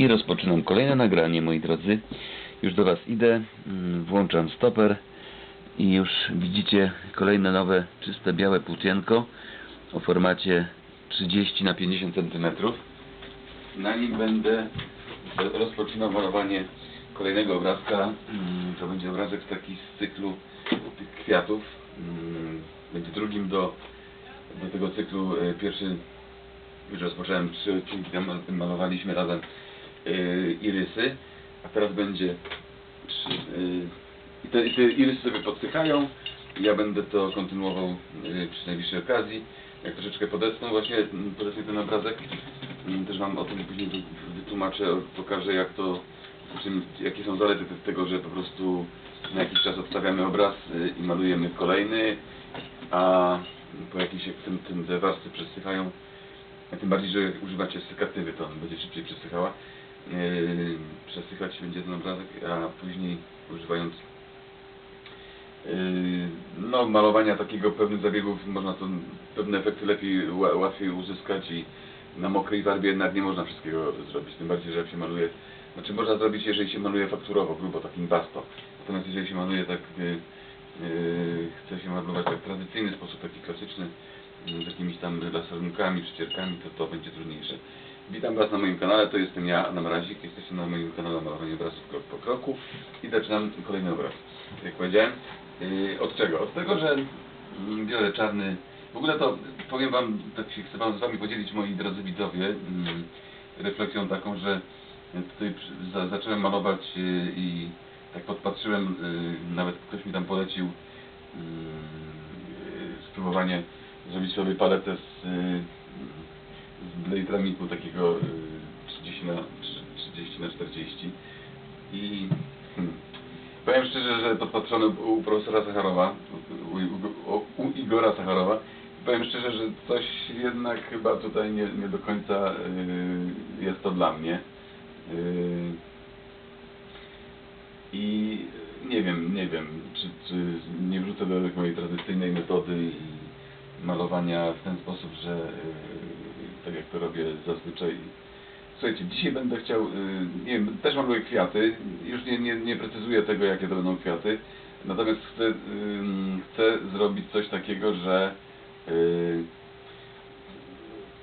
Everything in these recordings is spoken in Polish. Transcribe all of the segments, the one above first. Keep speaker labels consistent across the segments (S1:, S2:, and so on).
S1: I rozpoczynam kolejne nagranie, moi drodzy. Już do Was idę, mm, włączam stoper i już widzicie kolejne nowe, czyste, białe płócienko o formacie 30 na 50 cm. Na nim będę rozpoczynał malowanie kolejnego obrazka. Mm, To będzie obrazek taki z cyklu tych kwiatów. Mm, Będzie drugim do, do tego cyklu. E, Pierwszy już rozpocząłem trzy odcinki, tam mal- malowaliśmy razem yy, irysy, a teraz będzie yy, i te, i te irysy sobie podsychają ja będę to kontynuował yy, przy najbliższej okazji. Jak troszeczkę podesnę właśnie mm, podesnę ten obrazek, mm, też Wam o tym później wy- wytłumaczę, pokażę jak to, czym, jakie są zalety te- tego, że po prostu na jakiś czas odstawiamy obraz yy, i malujemy kolejny, a po jakiejś, jak tym, tym warstwy przesychają, tym bardziej, że jak używacie sekatywy, to on będzie szybciej przesychała. Yy, przesychać będzie ten obrazek, a później używając yy, no, malowania takiego pewnych zabiegów można to pewne efekty lepiej, ła- łatwiej uzyskać i na mokrej farbie jednak nie można wszystkiego zrobić, tym bardziej, że jak się maluje, znaczy można zrobić, jeżeli się maluje fakturowo, grubo, tak impasto. Natomiast jeżeli się maluje tak, yy, yy, chce się malować tak w tradycyjny sposób, taki klasyczny, z jakimiś tam lasernikami, przycierkami, to to będzie trudniejsze. Witam Was na moim kanale, to jestem ja, Adam Razik, jesteście na moim kanale Malowanie Obrazów Krok po Kroku i zaczynam kolejny obraz. Jak powiedziałem, yy, od czego? Od tego, że mm, biorę czarny, w ogóle to powiem Wam, tak się chcę Wam z Wami podzielić, moi drodzy widzowie, mm, refleksją taką, że tutaj zacząłem malować yy, i tak podpatrzyłem, yy, nawet ktoś mi tam polecił yy, spróbowanie zrobić sobie paletę z, yy, Blade Ramiku takiego y, 30 na 30 na 40 i hmm, powiem szczerze, że podpatrzony u profesora Sacharowa, u, u, u, Igora Sacharowa, powiem szczerze, że coś jednak chyba tutaj nie, nie do końca y, jest to dla mnie. Y, I nie wiem, nie wiem, czy, czy nie wrzucę do mojej tradycyjnej metody i malowania w ten sposób, że yy, tak jak to robię zazwyczaj. Słuchajcie, dzisiaj będę chciał, yy, nie wiem, też maluję kwiaty, już nie, nie, nie precyzuję tego, jakie to będą kwiaty, natomiast chcę, yy, chcę zrobić coś takiego, że yy,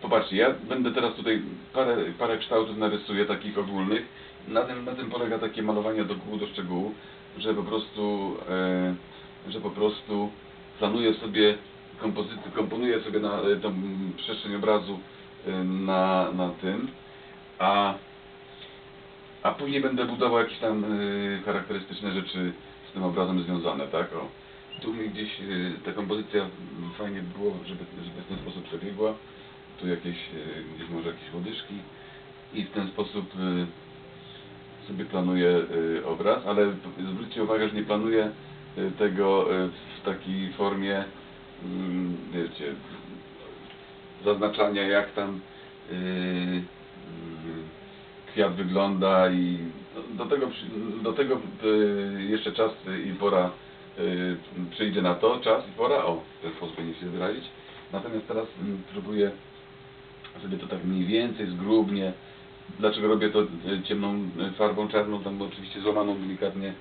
S1: Popatrzcie, ja będę teraz tutaj parę, parę kształtów narysuję, takich ogólnych. Na tym, na tym polega takie malowanie do do szczegółu, że po prostu, e, że po prostu planuję sobie kompozycję, komponuję sobie na e, tą przestrzeń obrazu na, na tym, a, a później będę budował jakieś tam e, charakterystyczne rzeczy z tym obrazem związane, tak? O. Tu mi gdzieś e, ta kompozycja fajnie było, żeby, żeby w ten sposób przebiegła tu jakieś, e, gdzieś może jakieś łodyżki i w ten sposób e, sobie planuję e, obraz, ale zwróćcie uwagę, że nie planuję e, tego e, w takiej formie, mm, wiecie, zaznaczania jak tam mm, kwiat wygląda i do tego, do tego e, jeszcze czas i pora e, przyjdzie na to, czas i pora, o, w ten sposób powinien się wyrazić. Natomiast teraz mm, próbuję sobie to tak mniej więcej zgrubnie. Dlaczego robię to e, ciemną farbą czarną, tam oczywiście złamaną delikatnie,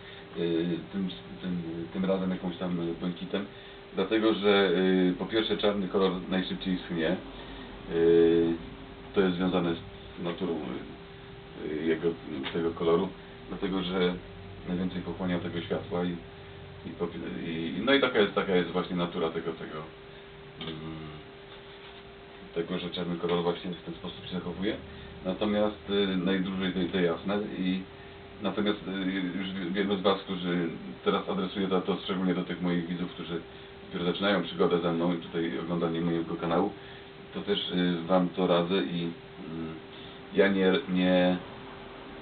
S1: tym, tym, tym razem jakąś tam błękitem. Dlatego, że e, po pierwsze czarny kolor najszybciej schnie. E, To jest związane z naturą e, jego, tego koloru. Dlatego, że najwięcej pochłania tego światła i, i, i no i taka jest, taka jest właśnie natura tego, tego mm, tego, że czarny kolor właśnie w ten sposób się zachowuje. Natomiast y, najdłużej to, to jasne i natomiast y, już wielu z Was, którzy teraz adresuję to, to szczególnie do tych moich widzów, którzy dopiero zaczynają przygodę ze mną i tutaj oglądanie mojego kanału, to też y, Wam to radzę i mm, ja nie, nie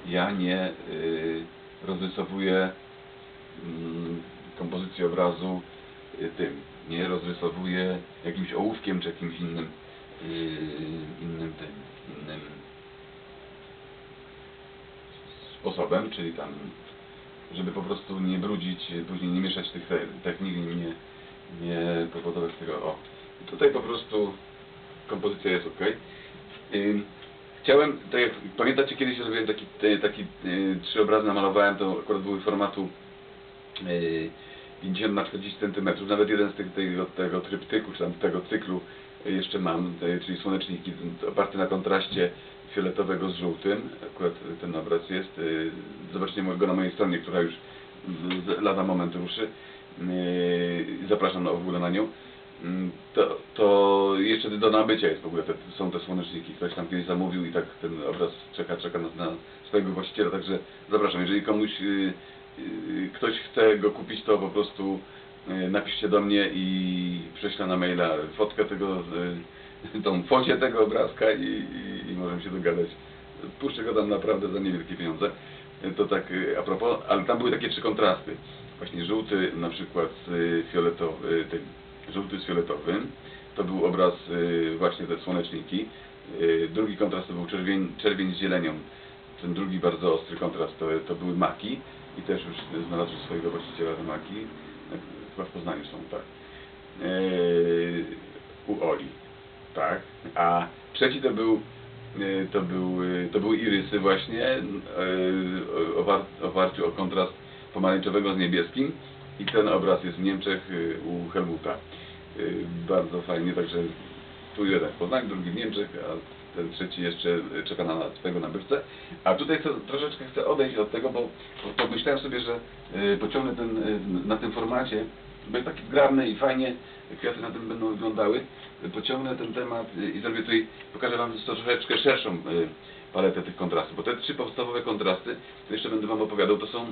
S1: ja nie y, rozrysowuję mm, kompozycji obrazu y, tym, nie rozrysowuję jakimś ołówkiem czy jakimś innym innym tym, innym sposobem, czyli tam, żeby po prostu nie brudzić, później nie mieszać tych te- technik nie, nie powodować tego, o. Tutaj po prostu kompozycja jest ok. Chciałem, tak jak pamiętacie kiedyś zrobiłem taki, te- taki e, trzy obrazy namalowałem, to akurat były formatu e, 50 na 40 cm, nawet jeden z tych, tego, tego tryptyku, czy tam tego cyklu e, jeszcze mam, czyli słoneczniki oparty na kontraście fioletowego z żółtym, akurat ten obraz jest, zobaczcie go na mojej stronie, która już lada moment ruszy, zapraszam na, w ogóle na nią. Mm, To, to jeszcze do nabycia jest w ogóle, te, są te słoneczniki, ktoś tam kiedyś zamówił i tak ten obraz czeka, czeka na, na swojego właściciela, także zapraszam, jeżeli komuś, y, y, ktoś chce go kupić, to po prostu napiszcie do mnie i prześlę na maila fotkę tego, tą focie tego obrazka i, i, i możemy się dogadać. Puszczę go tam naprawdę za niewielkie pieniądze. To tak a propos, ale tam były takie trzy kontrasty. Właśnie żółty na przykład z fioletowy, ten żółty z fioletowym. To był obraz y, właśnie te słoneczniki. Y, Drugi kontrast to był czerwień, czerwień z zielenią. Ten drugi bardzo ostry kontrast to, to były maki i też już znalazły swojego właściciela te maki. Y, Chyba w Poznaniu są, tak. Y, U Oli. Tak. A trzeci to był y, to, był, y, to były irysy właśnie y, oparciu o kontrast pomarańczowego z niebieskim i ten obraz jest w Niemczech y, u Helmuta. Y, Bardzo fajnie, także tu jeden w Poznaniu, drugi w Niemczech, a ten trzeci jeszcze czeka na swojego nabywcę. A tutaj chcę, troszeczkę chcę odejść od tego, bo pomyślałem sobie, że y, pociągnę ten, na tym formacie, bo jest taki zgrabny i fajnie kwiaty na tym będą wyglądały. Pociągnę ten temat i zrobię tutaj, pokażę Wam troszeczkę szerszą paletę tych kontrastów, bo te trzy podstawowe kontrasty, to jeszcze będę Wam opowiadał, to są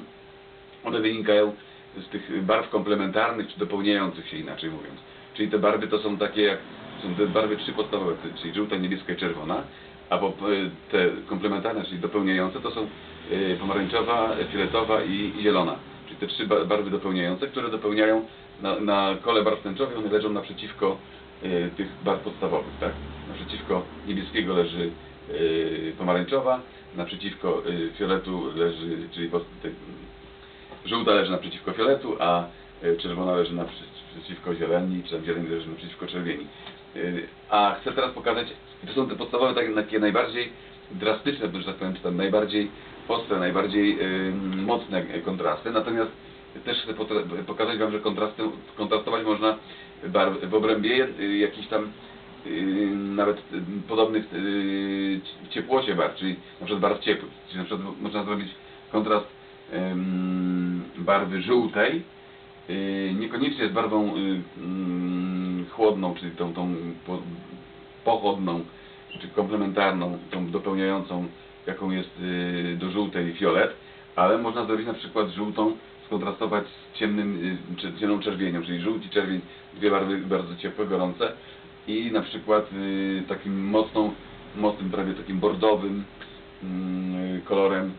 S1: one wynikają z tych barw komplementarnych czy dopełniających się inaczej mówiąc. Czyli te barwy to są takie jak są te barwy trzy podstawowe, czyli żółta, niebieska i czerwona, a po- te komplementarne, czyli dopełniające to są y, pomarańczowa, fioletowa i, zielona. Czyli te trzy ba- barwy dopełniające, które dopełniają na, na kole barw tęczowych, one leżą naprzeciwko y, tych barw podstawowych, tak? Naprzeciwko niebieskiego leży pomarańczowa, naprzeciwko fioletu leży, czyli żółta leży naprzeciwko fioletu, a y, czerwona leży naprzeciwko zieleni, czy zieleni leży naprzeciwko czerwieni. Y, A chcę teraz pokazać, to są te podstawowe takie, najbardziej drastyczne, że tak powiem, czy tam najbardziej ostre, najbardziej y, mocne kontrasty, natomiast też chcę pokazać Wam, że kontrasty, kontrastować można w obrębie jakichś tam nawet podobnych y, ciepłocie barw, czyli na przykład barw ciepłych, czyli na przykład można zrobić kontrast barwy żółtej, y, niekoniecznie z barwą y, mm, chłodną, czyli tą, tą po, pochodną, czy komplementarną, tą dopełniającą, jaką jest y, do żółtej fiolet, ale można zrobić na przykład żółtą, skontrastować z ciemnym, ciemną czerwienią, czyli żółć i czerwień, dwie barwy bardzo ciepłe, gorące i na przykład takim mocną, mocnym, prawie takim bordowym mm, kolorem,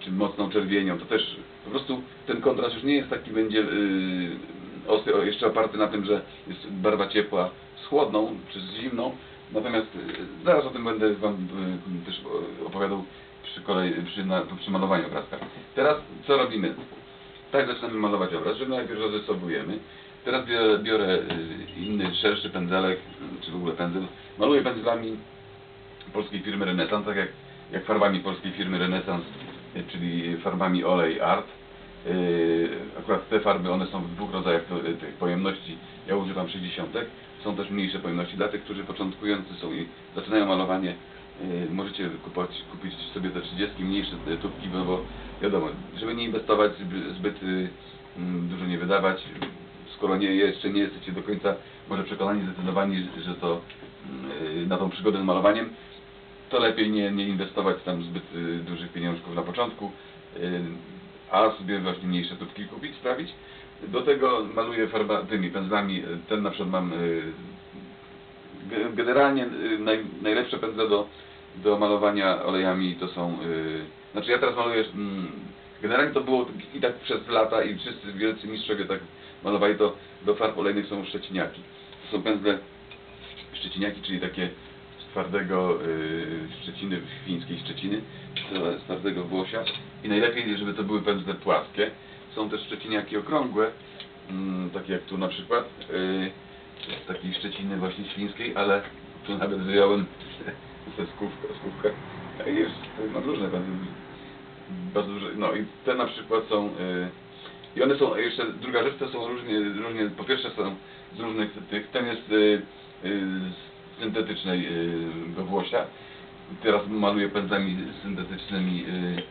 S1: czy mocną czerwienią, to też po prostu ten kontrast już nie jest taki, będzie y, ostry, jeszcze oparty na tym, że jest barwa ciepła z chłodną, czy z zimną, natomiast y, zaraz o tym będę Wam y, też opowiadał przy, kolei, przy, na, przy malowaniu obrazka. Teraz co robimy? Tak zaczynamy malować obraz, że najpierw rozrysowujemy. Teraz biorę, biorę y, inny, szerszy pędzelek, y, czy w ogóle pędzel. Maluję pędzlami polskiej firmy Renesans, tak jak, jak farbami polskiej firmy Renesans, y, czyli farbami Olej Art. Y, Akurat te farby, one są w dwóch rodzajach y, tych pojemności. Ja używam 60. Są też mniejsze pojemności dla tych, którzy początkujący są i zaczynają malowanie. Możecie kupować, kupić sobie te 30 mniejsze tubki, no bo wiadomo, żeby nie inwestować zby- zbyt mm, dużo nie wydawać, skoro nie, jeszcze nie jesteście do końca może przekonani, zdecydowani, że to mm, na tą przygodę z malowaniem, to lepiej nie, nie inwestować tam zbyt y, dużych pieniążków na początku, y, a sobie właśnie mniejsze tubki kupić, sprawić. Do tego maluję farba, tymi pędzlami, ten na przykład mam y, ge- generalnie y, naj, najlepsze pędzle do, do malowania olejami to są, y, znaczy ja teraz maluję, mm, generalnie to było i tak przez lata i wszyscy wielcy mistrzowie tak malowali to, do farb olejnych są szczeciniaki. To są pędzle szczeciniaki, czyli takie twardego y, szczeciny, fińskiej szczeciny, twardego włosia i najlepiej, żeby to były pędzle płaskie. Są też szczeciniaki okrągłe, mm, takie jak tu na przykład, y, takiej szczeciny właśnie świńskiej, ale tu nawet wyjąłem
S2: tę skówkę, skówkę. A Jest, mam różne bardzo, bardzo duże, no i te na przykład są, y, i one są, jeszcze druga rzecz, te są różnie, różnie po pierwsze są z różnych tych, ten jest z syntetycznej y, do włosia, teraz maluję pędzlami syntetycznymi, y,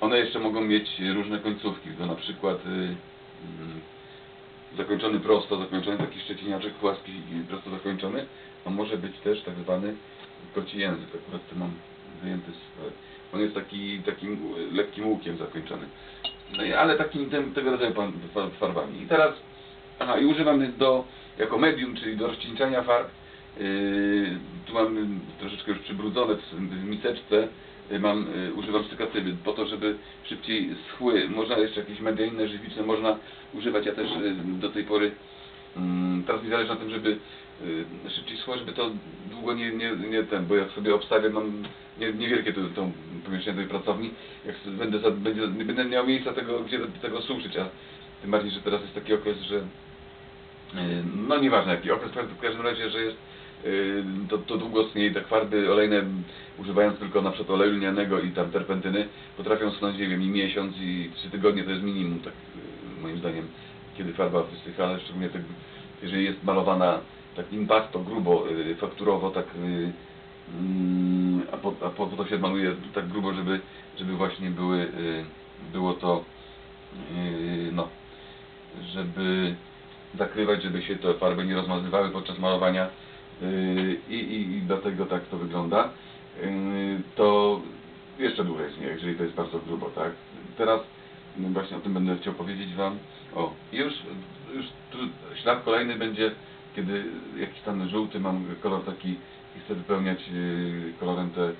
S2: one jeszcze mogą mieć różne końcówki, to na przykład y, mm, zakończony prosto, zakończony taki szczeciniaczek płaski prosto zakończony, a może być też tak zwany koci język, akurat to mam wyjęty z... On jest taki, takim lekkim łukiem zakończony. No i, ale takim tym, tego rodzaju farbami. I teraz, aha, i używam do, jako medium, czyli do rozcieńczania farb. Yy, tu mam troszeczkę już przybrudzone w, miseczce. Yy, mam, yy, używam stykatywy po to, żeby szybciej schły. Można jeszcze jakieś media inne, żywiczne można używać. Ja też do tej pory Mm, Teraz mi zależy na tym, żeby szybciej schło, żeby to długo nie, nie, nie ten, bo jak sobie obstawię, mam nie, niewielkie to, to pomieszczenie tej pracowni, jak będę, za, będzie, nie będę miał miejsca tego, gdzie tego suszyć, a tym bardziej, że teraz jest taki okres, że no nieważne jaki okres, w każdym razie, że jest to, to długostnie i te farby olejne, używając tylko na przykład oleju lnianego i tam terpentyny, potrafią schłonąć, nie wiem, i miesiąc, i trzy tygodnie to jest minimum, tak y, moim zdaniem, kiedy farba wysycha, ale szczególnie tak, jeżeli jest malowana tak impasto, grubo, y, fakturowo, tak mm, a, po, a po to się maluje tak grubo, żeby, żeby właśnie były, było to no, żeby zakrywać, żeby się te farby nie rozmazywały podczas malowania. yy, i, i, i dlatego tak to wygląda. Yy, To jeszcze dłużej nie, jeżeli to jest bardzo grubo, tak? Teraz no właśnie o tym będę chciał powiedzieć Wam. O, już, już tu ślad kolejny będzie, kiedy jakiś tam żółty mam kolor taki i chcę wypełniać yy, kolorem te, mm,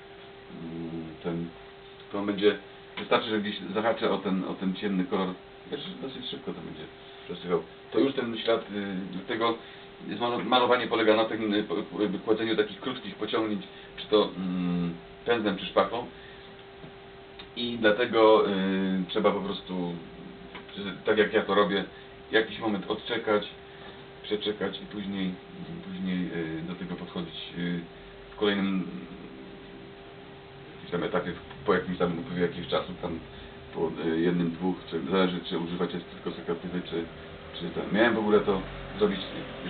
S2: ten, to będzie, wystarczy, że gdzieś zahaczę o ten, o ten ciemny kolor, wiesz, dosyć szybko to będzie przesychał. To już ten ślad, y, tego jest malo- malowanie polega na tym y, po- po- kładzeniu takich krótkich pociągnięć, czy to mm, pędzlem, czy szpachą. I dlatego y, trzeba po prostu, tak jak ja to robię, jakiś moment odczekać, przeczekać i później, później y, do tego podchodzić w kolejnym jakimś tam etapie, po jakimś tam upływie jakiegoś czasu, tam po jednym, dwóch, czy zależy czy używać jest tylko sekatywy, czy, czy ten. Miałem w ogóle to zrobić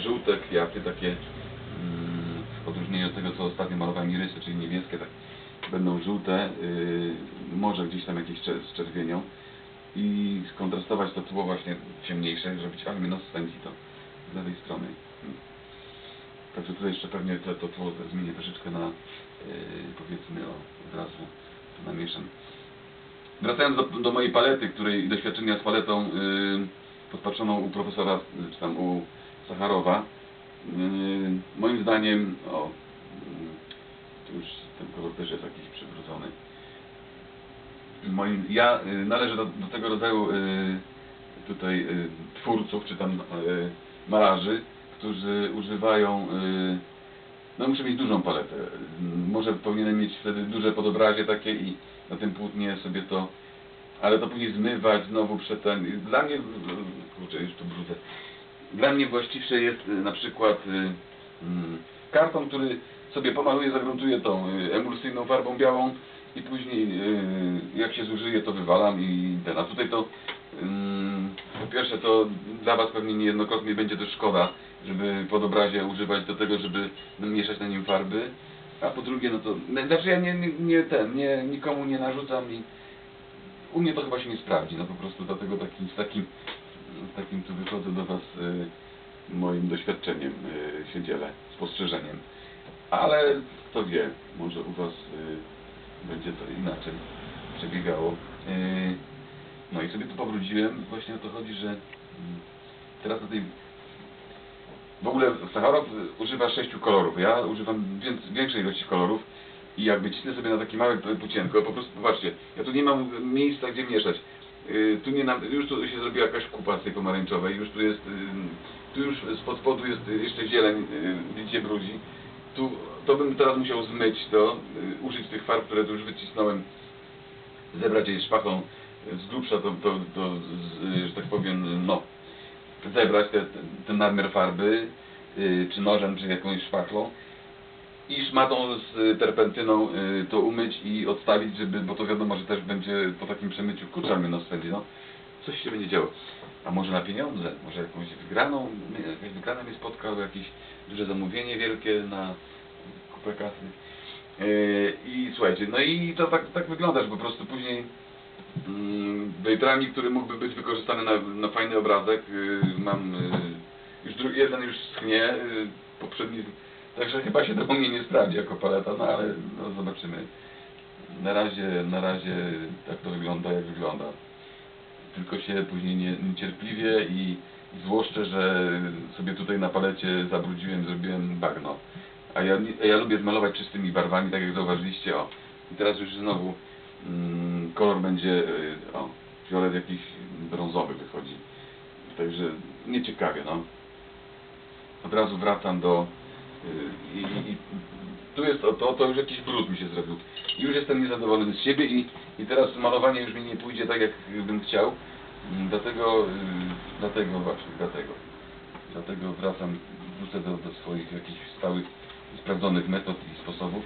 S2: żółte kwiaty, takie mm, w odróżnieniu od tego, co ostatnio malowałem irysy, czyli niebieskie, tak będą żółte, y, może gdzieś tam jakieś z czerwienią i skontrastować to tło właśnie ciemniejsze, zrobić aluminospędzi to z lewej strony. Mm. Także tutaj jeszcze pewnie to, to tło zmienię troszeczkę na yy, powiedzmy o, od razu to namieszam. Wracając do, do mojej palety, której doświadczenia z paletą yy, podpatrzoną u profesora, y, czy tam u Sacharowa, yy, moim zdaniem, o, yy, tu już ten kolor też jest jakiś przywrócony. Moim, ja y, należę do, do tego rodzaju y, tutaj y, twórców, czy tam y, malarzy, którzy używają, y, no muszę mieć dużą paletę. Y, Może powinienem mieć wtedy duże podobrazie takie i na tym płótnie sobie to, ale to później zmywać znowu przed ten. Dla mnie, y, kurczę, już tu brudzę. Dla mnie właściwsze jest y, na przykład y, mm, karton, który sobie pomaluje, zagruntuje tą y, emulsyjną farbą białą i później y, jak się zużyje to wywalam i ten. A tutaj to ym, po pierwsze to dla Was pewnie niejednokrotnie będzie też szkoda, żeby pod obrazie używać do tego, żeby mieszać na nim farby. A po drugie, no to, znaczy ja nie, nie ten, nie, nikomu nie narzucam i u mnie to chyba się nie sprawdzi, no po prostu dlatego taki, z takim, z takim tu wychodzę do Was y, moim doświadczeniem y, się dzielę, spostrzeżeniem. Ale kto wie, może u Was y, będzie to inaczej przebiegało. Y, no i sobie tu powróciłem, właśnie o to chodzi, że mm, teraz na tej w ogóle Sacharow y, używa sześciu kolorów, ja używam większej ilości kolorów i jakby cisnę sobie na takie małe płócienko, po prostu popatrzcie, ja tu nie mam miejsca gdzie mieszać. Y, tu nie nam, już tu się zrobiła jakaś kupa z tej pomarańczowej, już tu jest, y, tu już spod spodu jest jeszcze zieleń, y, widzicie brudzi. Tu, to bym teraz musiał zmyć to, y, użyć tych farb, które tu już wycisnąłem, zebrać je szpachą z grubsza, to, to, to z, y, że tak powiem, no, zebrać te, ten, nadmiar farby, y, czy nożem, czy jakąś szpachą i szmatą z y, terpentyną y, to umyć i odstawić, żeby, bo to wiadomo, że też będzie po takim przemyciu kurczę mnie nos no. Coś się będzie działo. A może na pieniądze, może jakąś wygraną, jakaś wygrana mnie spotka, albo jakieś duże zamówienie wielkie na kupę kasy. Yy, I słuchajcie, no i to tak, tak wygląda, że po prostu później mm, Bejtrami, który mógłby być wykorzystany na, na fajny obrazek, mam już dru- jeden już schnie, poprzedni, także chyba się to u mnie nie sprawdzi jako paleta, no ale no, zobaczymy. Na razie, na razie tak to wygląda jak wygląda. Tylko się później nie, niecierpliwie i, złoszczę, że sobie tutaj na palecie zabrudziłem, zrobiłem bagno. A ja, ja lubię zmalować czystymi barwami, tak jak zauważyliście, o. I teraz już znowu mm, kolor będzie, y, o, fiolet jakiś brązowy wychodzi. Także nieciekawie, no. Od razu wracam do... I, i, i tu jest, to, to, to już jakiś brud mi się zrobił. Już jestem niezadowolony z siebie i, i teraz malowanie już mi nie pójdzie tak, jak bym chciał. Mm, Dlatego, y, dlatego właśnie, dlatego. Dlatego wracam, wrócę do, do swoich jakichś stałych, sprawdzonych metod i sposobów.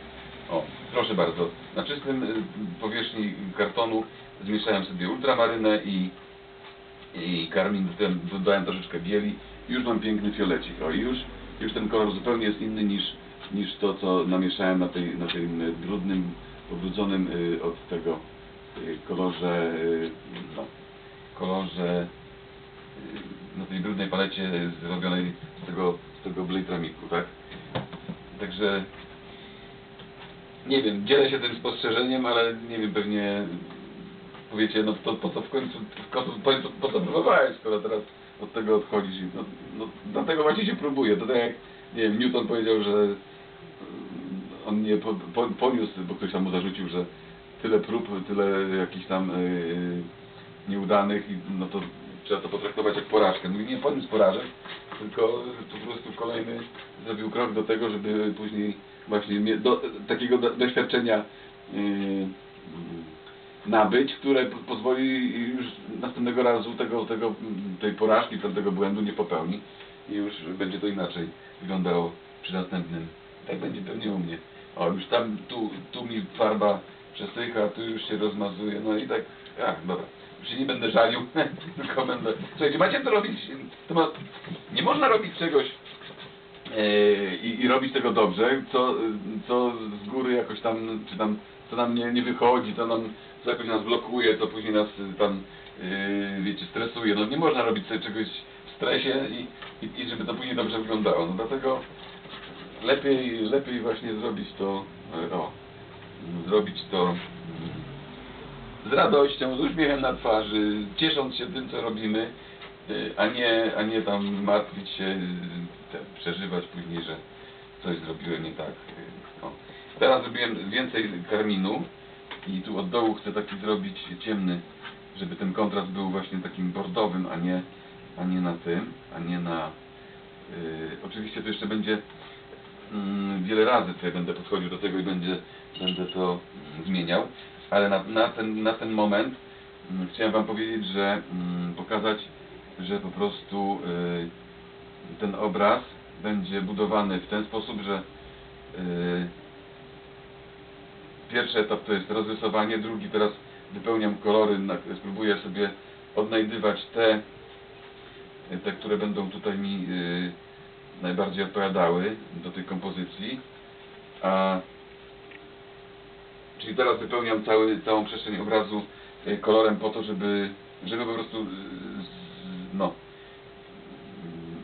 S2: O, proszę bardzo. Na czystym y, powierzchni kartonu zmieszałem sobie ultramarynę i, i karmin, dodałem, troszeczkę bieli. Już mam piękny fiolecik. O, już, już ten kolor zupełnie jest inny niż, niż to, co namieszałem na, tej, na tym y, brudnym, pobrudzonym y, od tego y, kolorze, no, kolorze na tej brudnej palecie zrobionej z tego, z tego Blade'ramiku, tak? Także nie wiem, dzielę się tym spostrzeżeniem, ale nie wiem, pewnie powiecie, no to po co w końcu, w końcu po co próbowałeś, skoro teraz od tego odchodzisz? No, no, dlatego właśnie się próbuję. To tak jak, nie wiem, Newton powiedział, że mm, on nie po, po, poniósł, bo ktoś tam mu zarzucił, że tyle prób, tyle jakichś tam yy, nieudanych, i no to trzeba to potraktować jak porażkę. Mówi, nie poniósł porażek, tylko po prostu kolejny zrobił krok do tego, żeby później właśnie do, takiego do, doświadczenia yy, nabyć, które po- pozwoli już następnego razu tego, tego, tej porażki, tego błędu nie popełni i już będzie to inaczej wyglądało przy następnym. Tak będzie pewnie u mnie. O, już tam, tu, tu mi farba przesycha, tu już się rozmazuje, no i tak, ach, dobra. Już się nie będę żalił, tylko będę... Słuchajcie, macie to robić, to ma, nie można robić czegoś e, i, i robić tego dobrze, co, co z góry jakoś tam, czy tam, co nam nie, nie wychodzi, co nam, co jakoś nas blokuje, co później nas y, tam, yy, wiecie, stresuje. No nie można robić sobie czegoś w stresie i, i, i żeby to później dobrze wyglądało. No dlatego lepiej, lepiej właśnie zrobić to, o, zrobić to z radością, z uśmiechem na twarzy, ciesząc się tym, co robimy, y, a nie, a nie tam martwić się, y, przeżywać później, że coś zrobiłem nie tak. Teraz zrobiłem więcej karminu i tu od dołu chcę taki zrobić ciemny, żeby ten kontrast był właśnie takim bordowym, a nie, a nie na tym, a nie na... y, oczywiście to jeszcze będzie mm, wiele razy tutaj będę podchodził do tego i będzie, będę to mm, zmieniał, ale na, na, ten, na ten moment mm, chciałem Wam powiedzieć, że mm, pokazać, że po prostu y, ten obraz będzie budowany w ten sposób, że y, pierwszy etap to jest rozrysowanie, drugi teraz wypełniam kolory, spróbuję sobie odnajdywać te, te, które będą tutaj mi y, najbardziej odpowiadały do tej kompozycji. A, czyli teraz wypełniam cały, całą przestrzeń obrazu y, kolorem po to, żeby, żeby po prostu y, no,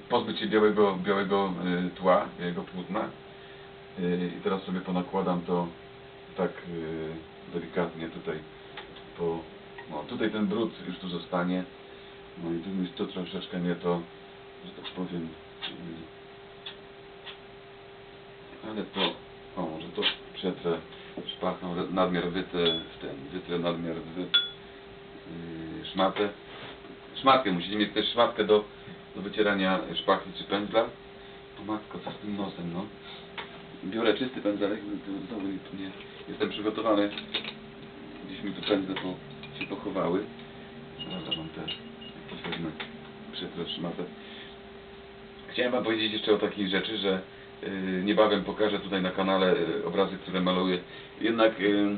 S2: pozbyć się białego, białego tła, białego płótna. I teraz sobie ponakładam to tak y, delikatnie tutaj po, no tutaj ten brud już tu zostanie. No i tu jest to troszeczkę nie to, że tak powiem. y, Ale to, o może to przetrę szpachną, re- nadmiar wytrę w ten, wytrę nadmiar yy, szmatę. Szmatkę, musicie mieć też szmatkę do, do wycierania szpachty czy pędzla. O matko, co z tym nosem, no. Biorę czysty pędzelek, no znowu nie, jestem przygotowany. Gdzieś mi tu pędzle po, się pochowały. Dobra, mam te, wezmę, szmatę. Chciałem wam powiedzieć jeszcze o takiej rzeczy, że y, niebawem pokażę tutaj na kanale y, obrazy, które maluję. Jednak, y, y,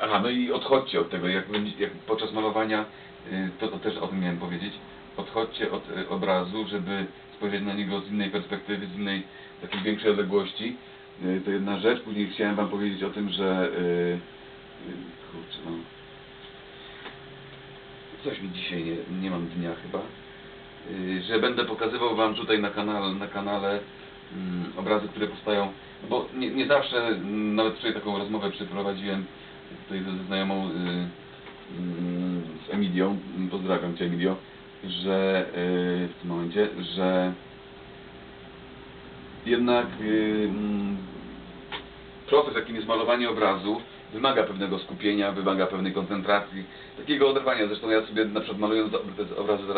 S2: aha, no i odchodźcie od tego, jak, jak podczas malowania, y, to, to też o tym miałem powiedzieć, odchodźcie od y, obrazu, żeby spojrzeć na niego z innej perspektywy, z innej, takiej większej odległości. Y, To jedna rzecz. Później chciałem Wam powiedzieć o tym, że... y, y, Kurczę, no... Coś mi dzisiaj nie, nie mam dnia chyba. Że będę pokazywał Wam tutaj na kanale, na kanale mm, obrazy, które powstają. Bo nie, nie zawsze, mm, nawet wczoraj taką rozmowę przeprowadziłem tutaj ze znajomą y, mm, z Emilią, mm, pozdrawiam Cię Emilio, że y, w tym momencie, że jednak y, mm, proces, jakim jest malowanie obrazu, wymaga pewnego skupienia, wymaga pewnej koncentracji, takiego oderwania. Zresztą ja sobie na przykład malując obrazy zarabiałem